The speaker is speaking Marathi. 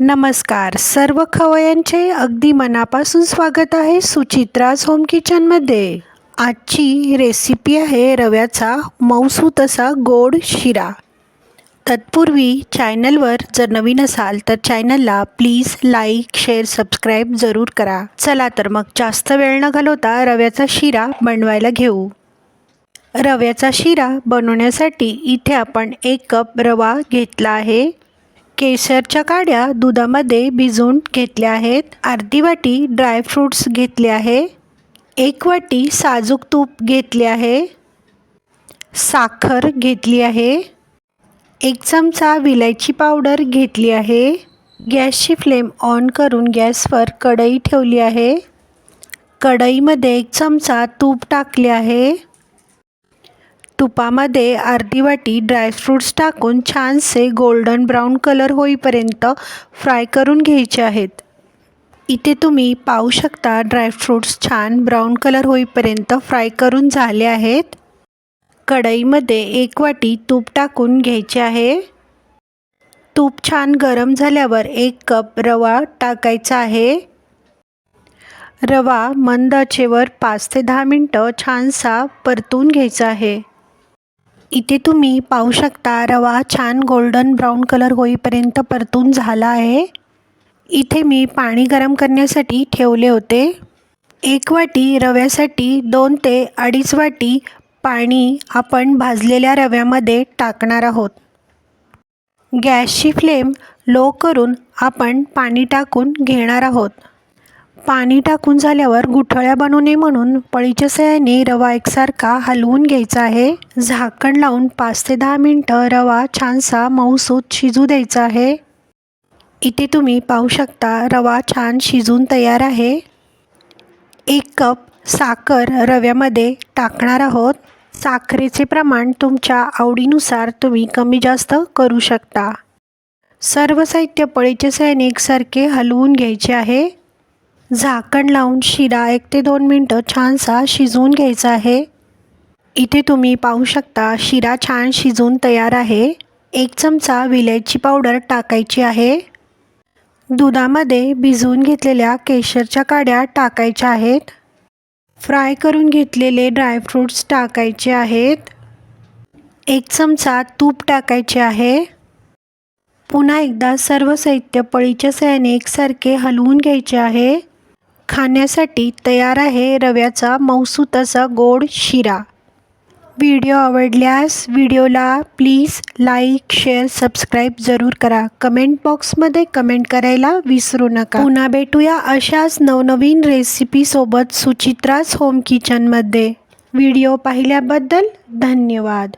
नमस्कार. सर्व खवयांचे अगदी मनापासून स्वागत आहे सुचित्राज होम किचनमध्ये आजची रेसिपी आहे रव्याचा मऊसू तसा गोड शिरा. तत्पूर्वी चॅनलवर जर नवीन असाल तर चॅनलला प्लीज लाईक शेअर सबस्क्राईब जरूर करा. चला तर मग जास्त वेळ न घालवता रव्याचा शिरा बनवायला घेऊ. रव्याचा शिरा बनवण्यासाठी इथे आपण एक कप रवा घेतला आहे. केसरच्या काड्या दुधामध्ये भिजवून घेतल्या आहेत. अर्धी वाटी ड्रायफ्रूट्स घेतले आहे. एक वाटी साजूक तूप घेतले आहे. साखर घेतली आहे. एक चमचा विलायची पावडर घेतली आहे. गॅसची फ्लेम ऑन करून गॅसवर कढई ठेवली आहे. कढईमध्ये एक चमचा तूप टाकले आहे. तुपामध्ये अर्धी वाटी ड्रायफ्रूट्स टाकून छानसे गोल्डन ब्राऊन कलर होईपर्यंत फ्राय करून घ्यायचे आहेत. इथे तुम्ही पाहू शकता ड्रायफ्रूट्स छान ब्राऊन कलर होईपर्यंत फ्राय करून झाले आहेत. कढईमध्ये एक वाटी तूप टाकून घ्यायचे आहे. तूप छान गरम झाल्यावर एक कप रवा टाकायचा आहे. रवा मंद आचेवर पाच ते दहा मिनटं छानसा परतून घ्यायचा आहे. इथे तुम्ही पाहू शकता रवा छान गोल्डन ब्राऊन कलर होईपर्यंत परतून झाला आहे. इथे मी पाणी गरम करण्यासाठी ठेवले होते. एक वाटी रव्यासाठी दोन ते अडीच वाटी पाणी आपण भाजलेल्या रव्यामध्ये टाकणार आहोत. गॅसची फ्लेम लो करून आपण पाणी टाकून घेणार आहोत. पाणी टाकून झाल्यावर गुठळ्या बनू नये म्हणून पळीच्या सहाय्याने रवा एकसारखा हलवून घ्यायचा आहे. झाकण लावून पाच ते दहा मिनटं रवा छानसा मऊसूत शिजू द्यायचा आहे. इथे तुम्ही पाहू शकता रवा छान शिजून तयार आहे. एक कप साखर रव्यामध्ये टाकणार आहोत. साखरेचे प्रमाण तुमच्या आवडीनुसार तुम्ही कमी जास्त करू शकता. सर्व साहित्य पळीच्या सहाय्याने एकसारखे हलवून घ्यायचे आहे. झाकण लावून शिरा एक ते दोन मिनटं छानसा शिजवून घ्यायचा आहे. इथे तुम्ही पाहू शकता शिरा छान शिजून तयार आहे. एक चमचा विलायची पावडर टाकायची आहे. दुधामध्ये भिजवून घेतलेल्या केशरच्या काड्या टाकायच्या आहेत. फ्राय करून घेतलेले ड्रायफ्रूट्स टाकायचे आहेत. एक चमचा तूप टाकायचे आहे. पुन्हा एकदा सर्व साहित्य पळीच्या सैनिकसारखे एकसारखे हलवून घ्यायचे आहे. खाण्यासाठी तयार आहे रव्याचा मौसूत असा गोड शिरा. व्हिडिओ आवडल्यास व्हिडिओला प्लीज लाईक शेअर सबस्क्राईब जरूर करा. कमेंट बॉक्समध्ये कमेंट करायला विसरू नका. पुन्हा भेटूया अशाच नवनवीन रेसिपीसोबत सुचित्राच होम किचनमध्ये. व्हिडिओ पाहिल्याबद्दल धन्यवाद.